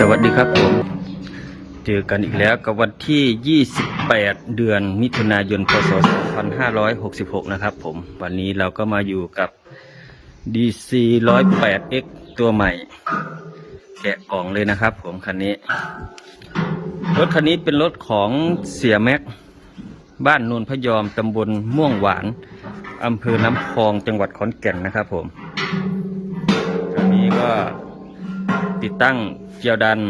สวัสดีครับผม เจอกันอีกแล้วกับวันที่ 28 เดือนมิถุนายน พศ 2566 นะครับผม วันนี้เราก็มาอยู่กับ DC 108X ตัวใหม่ แกะกล่องเลยนะครับผมคันนี้ รถคันนี้เป็นรถของเสียแม็ก บ้านโนนพยอมตำบลม่วงหวานอำเภอน้ำพองจังหวัดขอนแก่นนะครับผมคันนี้ก็ ติดตั้งเกียวดัน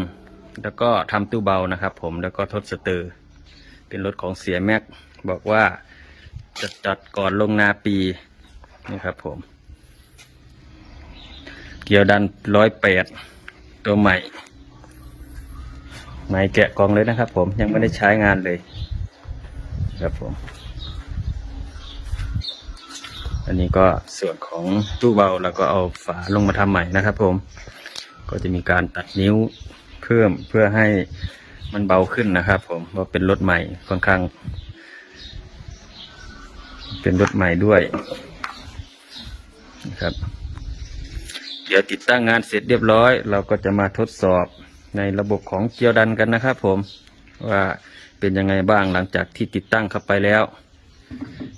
แล้วก็ทำตู้เบานะครับ ผมแล้วก็ทดสเตอร์ เป็นรถของเสียแม็กบอกว่าจะจัดก่อนลงนาปีนี่ครับผม เกียวดันร้อยแปดตัวใหม่ใหม่แกะกองเลยนะครับ ผมยังไม่ได้ใช้งานเลยครับผม อันนี้ก็ส่วนของตู้เบาแล้วก็เอาฝาลงมาทำใหม่นะครับผม ก็จะมีการตัดนิ้วเพิ่มเพื่อให้มันเบาขึ้นนะครับ ผมเพราะเป็นรถใหม่ค่อนข้าง เป็นรถใหม่ด้วยนะครับ เดี๋ยวติดตั้งงานเสร็จเรียบร้อย เราก็จะมาทดสอบในระบบของเกียวดันกันนะครับ ผมว่าเป็นยังไงบ้างหลังจากที่ติดตั้งเข้าไปแล้ว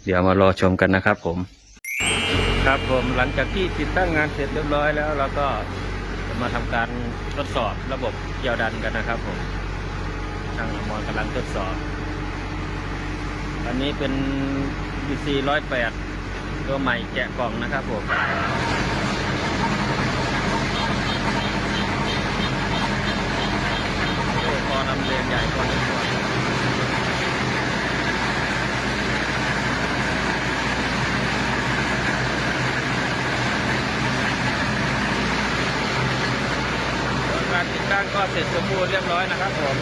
เดี๋ยวมารอชมกันนะครับผม ครับผมหลังจากที่ติดตั้งงานเสร็จเรียบร้อยแล้วเราก็ มาทำการทดสอบระบบเกียวดันกันนะครับผมช่างอมกำลังทดสอบ อันนี้เป็น BC 108 ตัวใหม่แกะกล่องนะครับผม โอ้พอนำเรียนใหญ่กว่านี้ก่อนกางก็เสร็จสมบูรณ์เรียบร้อยนะครับผม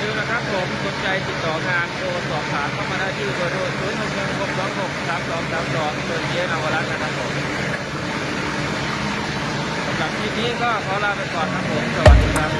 ดูนะครับผมสนใจติดต่องานโทรสอบถามเข้ามาได้ที่เบอร์โทร0 6 1 6 2 6 3 2 3 2เบอร์เจ๊นาวรัตน์นะครับผมสำหรับคลิปนี้ก็ขอลาไปก่อนครับผมสวัสดีครับ